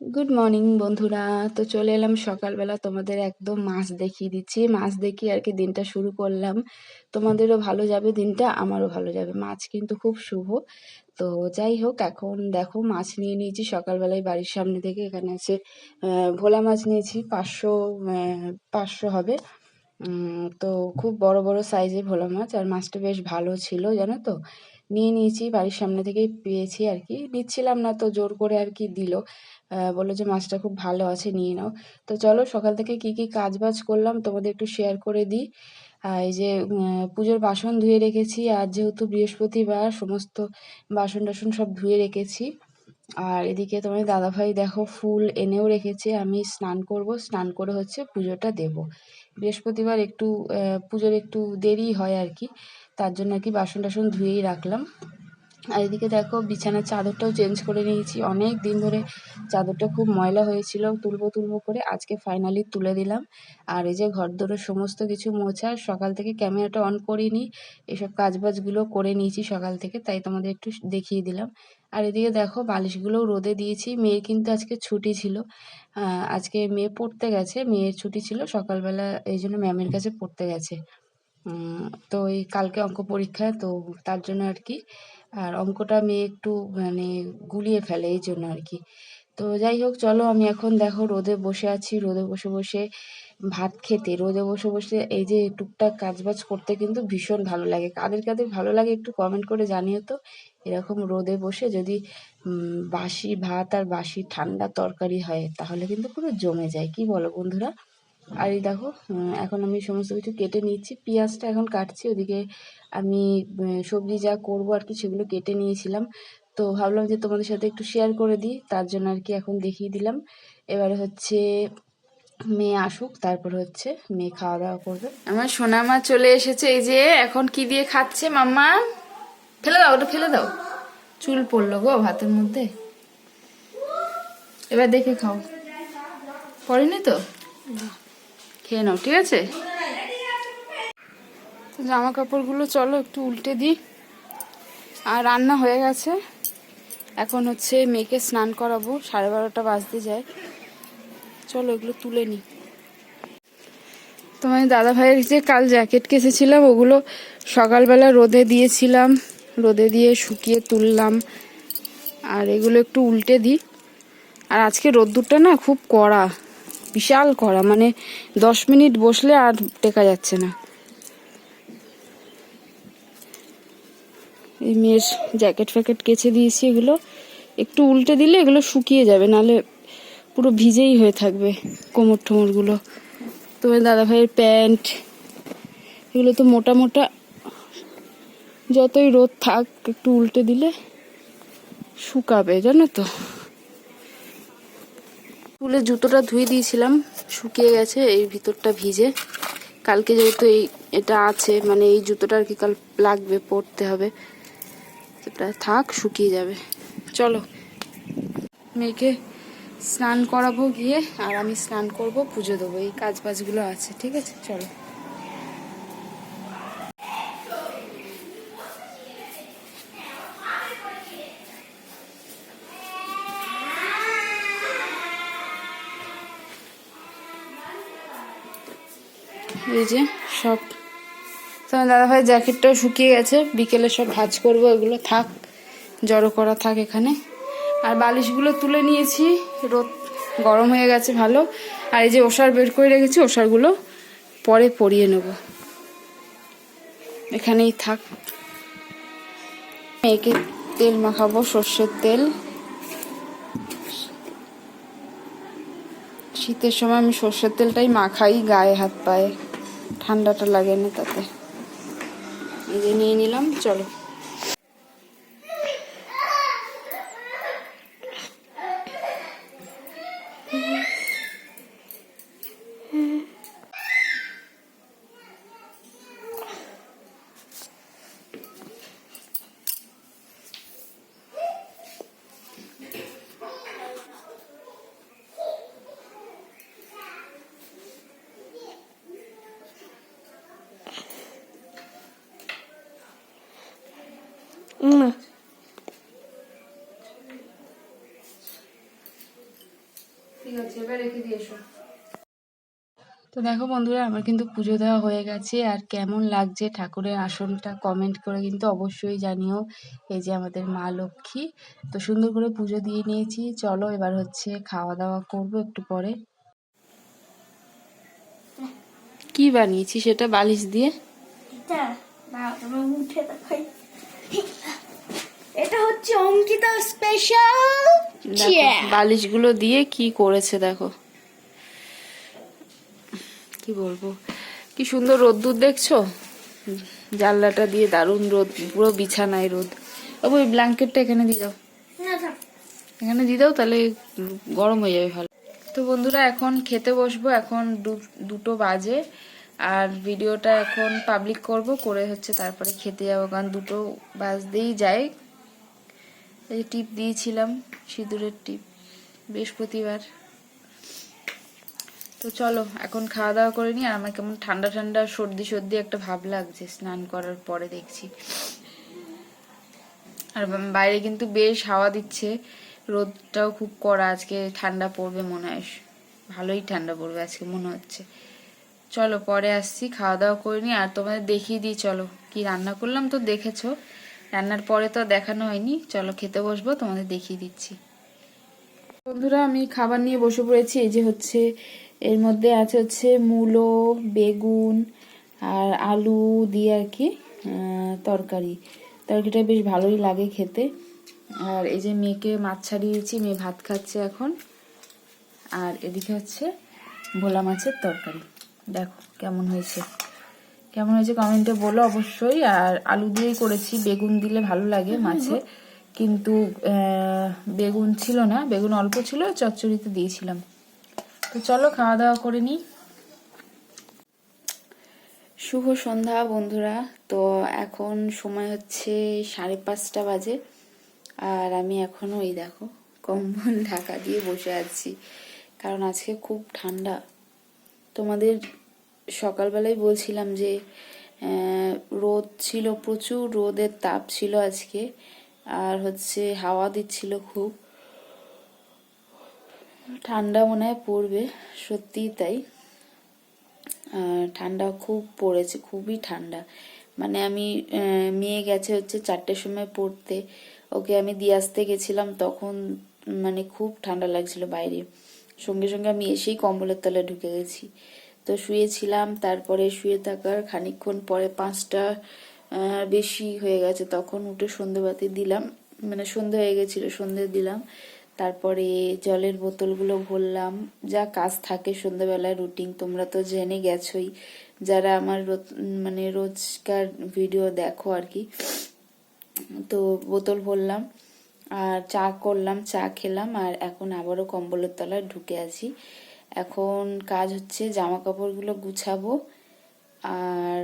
Good morning বন্ধুরা। তো চলে এলাম সকালবেলা। তোমাদের একদম মাছ দেখিয়ে দিচ্ছি। মাছ দেখিয়ে আর কি দিনটা শুরু করলাম। তোমাদেরও ভালো যাবে দিনটা, আমারও ভালো যাবে। মাছ কিন্তু খুব শুভ। তো যাই হোক, এখন দেখো মাছ নিয়ে নিয়েছি। সকালবেলায় বাড়ির সামনে থেকে এখানে আছে ভোলা মাছ নিয়েছি। পাঁচশো পাঁচশো হবে। তো খুব বড় বড় সাইজের ভোলা মাছ। আর মাছটা বেশ ভালো ছিল, জানো তো? নিয়ে নিয়েছি। বাড়ির সামনে থেকেই পেয়েছি আর কি। নিচ্ছিলাম না তো জোর করে আর কি দিল। বলল যে মাছটা খুব ভালো আছে, নিয়ে নাও। তো চলো, সকাল থেকে কি কি কাজ বাজ করলাম, তোমাদের একটু শেয়ার করে দিই। এই যে পুজোর বাসন ধুয়ে রেখেছি, আর যেহেতু বৃহস্পতিবার, সমস্ত বাসন টাসন সব ধুয়ে রেখেছি। আর এদিকে তোমার দাদাভাই দেখো, ফুল এনেও রেখেছে, আমি স্নান করব, স্নান করে হচ্ছে পুজোটা দেব। বৃহস্পতিবার একটু পুজোর একটু দেরি হয় আর কি, তার জন্য আর কি বাসন টাসন ধুয়েই রাখলাম। আর এদিকে দেখো বিছানার চাদরটাও চেঞ্জ করে নিয়েছি। অনেক দিন ধরে চাদরটা খুব ময়লা হয়েছিল, তুলবো তুলবো করে আজকে ফাইনালি তুলে দিলাম। আর এই যে ঘর দোরের সমস্ত কিছু মোছা, সকাল থেকে ক্যামেরাটা অন করিনি, এসব কাজবাজগুলো করে নিয়েছি সকাল থেকে, তাই তোমাদের একটু দেখিয়ে দিলাম। আর এদিকে দেখো বালিশগুলোও রোদে দিয়েছি, মেয়ের কিন্তু আজকে ছুটি ছিল। আজকে মেয়ে পড়তে গেছে, মেয়ের ছুটি ছিল, সকালবেলা এই জন্য ম্যামের কাছে পড়তে গেছে। তো এই কালকে অঙ্ক পরীক্ষা, তো তার জন্য আর কি আর অঙ্কটা মেয়ে একটু মানে গুলিয়ে ফেলে, এই জন্য আর কি তো যাই হোক, চলো আমি এখন দেখো রোদে বসে আছি। রোদে বসে বসে ভাত খেতে। রোদে বসে বসে এই যে টুকটাক কাজবাজ করতে কিন্তু ভীষণ ভালো লাগে। কাদের কাদের ভালো লাগে একটু কমেন্ট করে জানিও তো। এরকম রোদে বসে যদি বাসি ভাত আর বাসি ঠান্ডা তরকারি হয়, তাহলে কিন্তু পুরো জমে যায়। কি বলো বন্ধুরা? আর এই দেখো এখন আমি সমস্ত কিছু কেটে নিচ্ছি পেঁয়াজটা এখন কাটছি, ওদিকে আমি সবজি যা করব আর কি সেগুলো কেটে নিয়েছিলাম। তো ভাবলাম যে তোমাদের সাথে একটু শেয়ার করে দিই, তার জন্য আর কি এখন দেখিয়ে দিলাম। এবারে হচ্ছে মেয়ে আসুক, তারপর হচ্ছে মেয়ে খাওয়া দাওয়া করবে। আমার সোনা মা চলে এসেছে, এই যে এখন কি দিয়ে খাচ্ছে মাম্মা? ফেলে দাও, ওটা ফেলে দাও। চুল পড়ল গো ভাতের মধ্যে। এবার দেখে খাও। পড়েনি তো? খেয়ে নাও, ঠিক আছে? জামা কাপড়গুলো চলো, একটু উল্টে দিই। আর রান্না হয়ে গেছে। এখন হচ্ছে মেয়েকে স্নান করাবো, সাড়ে বারোটা বাজতে যায়। চলো এগুলো তুলে নিই। তোমার দাদা ভাইয়ের যে কাল জ্যাকেট কেসেছিলাম, ওগুলো সকালবেলা রোদে দিয়েছিলাম। রোদে দিয়ে শুকিয়ে তুললাম। আর এগুলো একটু উল্টে দিই। আর আজকে রোদ্দুরটা না খুব কড়া। বিশাল কড়া মানে দশ মিনিট বসলে আর টেকা যাচ্ছে না। এই মেয়ের জ্যাকেট ফ্যাকেট কেচে দিয়েছি এগুলো। একটু উল্টে দিলে এগুলো শুকিয়ে যাবে নালে পুরো ভিজেই হয়ে থাকবে কোমর টোমরগুলো তোমার দাদা ভাইয়ের প্যান্ট, এগুলো তো মোটা মোটা। যতই রোদ থাক, একটু উল্টে দিলে শুকাবে, জানো তো। স্কুলে জুতোটা ধুয়ে দিয়েছিলাম, শুকিয়ে গেছে, এই ভিতরটা ভিজে। কালকে যেহেতু এই, এটা আছে মানে এই জুতোটা আর কি কাল লাগবে, পরতে হবে। এটা থাক, শুকিয়ে যাবে। চলো, মেয়েকে স্নান করাবো গিয়ে, আর আমি স্নান করব, পুজো দেবো, এই কাজ বাজগুলো আছে, ঠিক আছে? চলো। এই যে সব। তোমার দাদাভাই জ্যাকেটটাও শুকিয়ে গেছে। বিকেলে সব ভাজ করব, এগুলো থাক, জড়ো করা থাক এখানে। আর বালিশগুলো তুলে নিয়েছি, রোদ গরম হয়ে গেছে ভালো। আর এই যে ওষার বের করে রেখেছি, ওষারগুলো পরে পরিয়ে নেব। এখানেই থাক। মেয়েকে তেল মাখাবো, সর্ষের তেল। শীতের সময় আমি সর্ষের তেলটাই মাখাই, গায়ে হাত পায়ে। ঠান্ডাটা লাগে না তাতে। এই যে নিয়ে নিলাম চলো। রেখে দিয়ে এসো। তো দেখো বন্ধুরা আমার কিন্তু পুজো দেওয়া হয়ে গেছে আর কেমন লাগছে ঠাকুরের আসনটা কমেন্ট করে কিন্তু অবশ্যই জানিও এই যে আমাদের মা লক্ষ্মী। তো সুন্দর করে পুজো দিয়ে নিয়েছি চলো এবার হচ্ছে খাওয়া দাওয়া করব একটু পরে। কি বানিয়েছি সেটা বালিশ দিয়ে? এটা? হচ্ছে অঙ্কিতা স্পেশাল বালিশগুলো দিয়ে কি করেছে দেখো। কি বলব? কি সুন্দর রোদ্দুর দেখছ? জানলাটা দিয়ে দারুণ রোদ পুরো বিছানায় রোদ। ওই ব্ল্যাঙ্কেটটা এখানে দিয়ে দাও। এখানে দিয়ে দাও তাহলে গরম হয়ে যাবে ভালো। তো বন্ধুরা এখন খেতে বসবো এখন দুটো বাজে। আর ভিডিওটা এখন পাবলিক করব করে হচ্ছে তারপরে খেতে যাব কারণ দুটো বাজতেই যায়। এই টিপ দিয়েছিলাম, সিঁদুরের টিপ, বৃহস্পতিবার। তো চলো, এখন খাওয়া দাওয়া করে নি আর আমার কেমন ঠান্ডা ঠান্ডা, সর্দি সর্দি একটা ভাব লাগছে, স্নান করার পরে দেখছি। আর বাইরে কিন্তু বেশ হাওয়া দিচ্ছে, রোদটাও খুব কড়া, আজকে ঠান্ডা পড়বে মনে হয়, ভালোই ঠান্ডা পড়বে আজকে মনে হচ্ছে। চলো, পরে আসছি, খাওয়া দাওয়া করে নি আর তোমাদের দেখিয়ে দিই, চলো, কি রান্না করলাম তো দেখেছ? রান্নার পরে তো দেখানো হয়নি। চলো খেতে বসবো, তোমাদের দেখিয়ে দিচ্ছি। বন্ধুরা, আমি খাবার নিয়ে বসে পড়েছি। এই যে হচ্ছে, এর মধ্যে আছে হচ্ছে মূলো, বেগুন আর আলু দিয়ে আর কি তরকারি। তরকারিটা বেশ ভালোই লাগে খেতে। আর এই যে মেয়েকে মাছ ছাড়িয়েছি, মেয়ে ভাত খাচ্ছে এখন। আর এদিকে হচ্ছে ভোলা মাছের তরকারি। দেখো কেমন হয়েছে। কেমন হয়েছে কমেন্টে বলো অবশ্যই। আর আলু দিয়েই করেছি বেগুন দিলে ভালো লাগে মাছে। কিন্তু বেগুন ছিল না বেগুন অল্প ছিল চচ্চড়িতে দিয়েছিলাম। তো চলো খাওয়া দাওয়া করে নিই। শুভ সন্ধ্যা বন্ধুরা। তো এখন সময় হচ্ছে সাড়ে পাঁচটা বাজে। আর আমি এখনও এই দেখো কম্বল ঢাকা দিয়ে বসে আছি। কারণ আজকে খুব ঠান্ডা। তোমাদের সকালবেলায় বলছিলাম যে রোদ ছিল প্রচুর, রোদের তাপ ছিল আজকে, আর হচ্ছে হাওয়া দিচ্ছিল খুব। ঠান্ডা মনে হয় পড়বে, সত্যিই তাই। ঠান্ডা খুব পড়েছে, খুবই ঠান্ডা। মানে আমি মেয়ে গেছে হচ্ছে চারটের সময় পড়তে। ওকে আমি দিয়ে আসতে গেছিলাম, তখন মানে খুব ঠান্ডা লাগছিল বাইরে। সঙ্গে সঙ্গে আমি এসেই কম্বলের তলায় ঢুকে গেছি। তো শুয়েছিলাম, তারপরে শুয়ে থাকার খানিকক্ষণ পরে পাঁচটা বেশি হয়ে গেছে। তখন উঠে সন্ধেবাতি দিলাম মানে সন্ধে হয়ে গেছিল সন্ধে দিলাম। তারপরে জলের বোতলগুলো ভরলাম। যা কাজ থাকে সন্ধ্যাবেলায় রুটিন তোমরা তো জেনে গেছোই। যারা আমার মানে রোজকার ভিডিও দেখো আর কি, তো বোতল ভরলাম আর চা করলাম, চা খেলাম আর এখন আবারও কম্বলের তলায় ঢুকে আছি। এখন কাজ হচ্ছে জামা কাপড়গুলো গুছাবো আর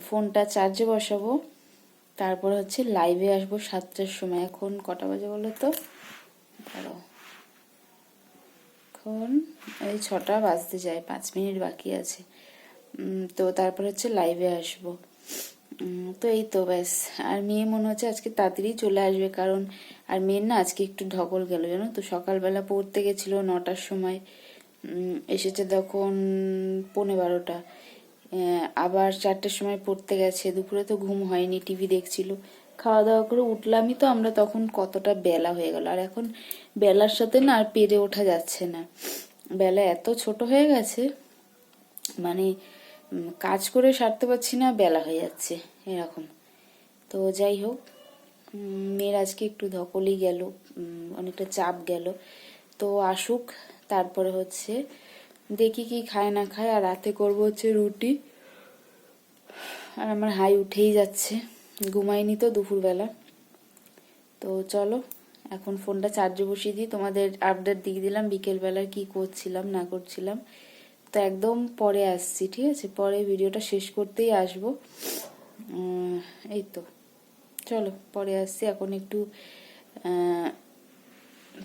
ফোনটা চার্জে বসাবো। তারপর হচ্ছে লাইভে আসব সাতটার সময়। এখন কটা বাজে বলো তো? দাঁড়াও এখন ওই ছটা বাজতে যায়, পাঁচ মিনিট বাকি আছে। তো তারপর হচ্ছে লাইভে আসব। তো এই তো ব্যাস। আর মেয়ে মনে হচ্ছে আজকে তাড়াতাড়ি চলে আসবে কারণ, আর মেয়ের না আজকে একটু ঢকল গেল, জানো তো? সকালবেলা পড়তে গেছিল নটার সময়। এসেছে তখন পৌনে বারোটা। আবার চারটের সময় পড়তে গেছে। দুপুরে তো ঘুম হয়নি, টিভি দেখছিল। খাওয়া দাওয়া করে উঠলামই তো, আমরা তখন কতটা বেলা হয়ে গেল। আর এখন বেলার সাথে না আর পেরে ওঠা যাচ্ছে না। বেলা এত ছোট হয়ে গেছে মানে কাজ করে সারতে পারছি না, বেলা হয়ে যাচ্ছে এরকম। তো যাই হোক মেয়ের আজকে একটু ধকলই গেল অনেকটা চাপ গেল। তো আসুক তারপরে হচ্ছে দেখি কি খায় না খায়, আর রাতে করব হচ্ছে রুটি। আর আমার হাই উঠেই যাচ্ছে ঘুমাইনি তো দুপুরবেলা। তো চলো, এখন ফোনটা চার্জে বসিয়ে দিই, তোমাদের আপডেট দিয়ে দিলাম বিকেলবেলার কি করছিলাম, না করছিলাম। তো একদম পরে আসছি, ঠিক আছে? পরে ভিডিওটা শেষ করতেই আসব। এই তো। চলো, পরে আসছি, এখন একটু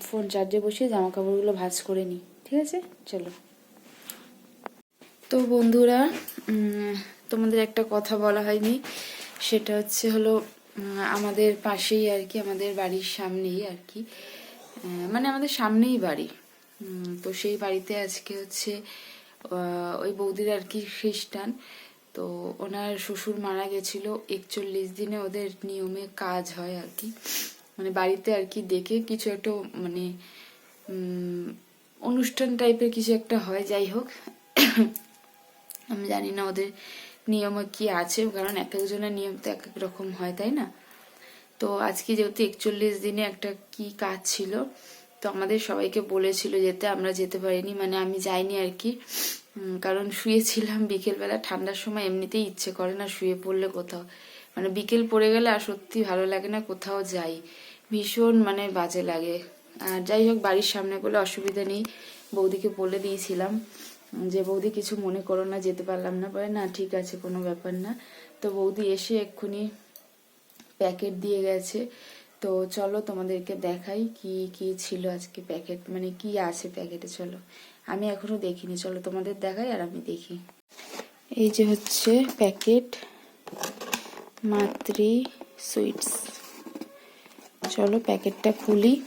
ফোন চার্জে বসিয়ে জামা কাপড়গুলো ভাজ করে নিই, ঠিক আছে? চলো। তো বন্ধুরা তোমাদের একটা কথা বলা হয়নি, সেটা হচ্ছে হলো আমাদের পাশেই আর কি, আমাদের বাড়ির সামনেই আর কি মানে আমাদের সামনেই বাড়ি। তো সেই বাড়িতে আজকে হচ্ছে ওই বৌদির আর কি খ্রিস্টান, তো ওনার শ্বশুর মারা গেছিল একচল্লিশ দিনে, ওদের নিয়মে কাজ হয় আর কি। মানে বাড়িতে আর কি দেখে কিছু একটা মানে অনুষ্ঠান টাইপের কিছু একটা হয়, যাই হোক। আমি জানি না ওদের নিয়মে কি আছে, কারণ এক একজনের নিয়ম তো এক এক রকম হয়, তাই না? তো আজকে যেহেতু একচল্লিশ দিনে একটা কি কাজ ছিল, তো আমাদের সবাইকে বলেছিল যেতে, আমরা যেতে পারিনি মানে আমি যাইনি আর কি। কারণ শুয়েছিলাম বিকেলবেলা, ঠান্ডার সময় এমনিতেই ইচ্ছে করে না শুয়ে পড়লে কোথাও। মানে বিকেল পড়ে গেলে আর সত্যি ভালো লাগে না, কোথাও যাই। ভীষণ মানে বাজে লাগে। আর যাই হোক, বাড়ির সামনে বলে অসুবিধা নেই। বৌদিকে বলে দিয়েছিলাম যে, বৌদি, কিছু মনে করো না, যেতে পারলাম না। বলে, না, ঠিক আছে, কোনো ব্যাপার না। তো বৌদি এসে এক্ষুনি প্যাকেট দিয়ে গেছে। তো চলো তোমাদেরকে দেখাই কি কি ছিল আজকে প্যাকেট মানে কি আছে প্যাকেটে, চলো। আমি এখনও দেখিনি, চলো তোমাদের দেখাই আর আমি দেখি। এই যে হচ্ছে প্যাকেট। মাতৃ সুইটস। চলো প্যাকেটটা খুলি।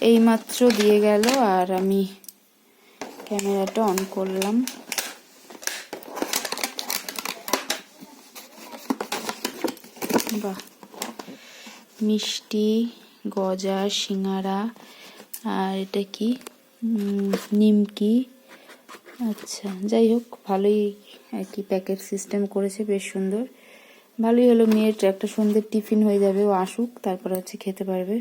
এইমাত্র দিয়ে গেল আর আমি ক্যামেরাটা অন করলাম। বাহ, মিষ্টি, গজা, সিঙ্গারা, আর এটা কি? নিমকি। আচ্ছা যাই হোক, ভালোই কি প্যাকেট সিস্টেম করেছে, বেশ সুন্দর। ভালোই হলো মেয়ের একটা সুন্দর টিফিন হয়ে যাবে, ও আসুক, তারপর হচ্ছে খেতে পারবে।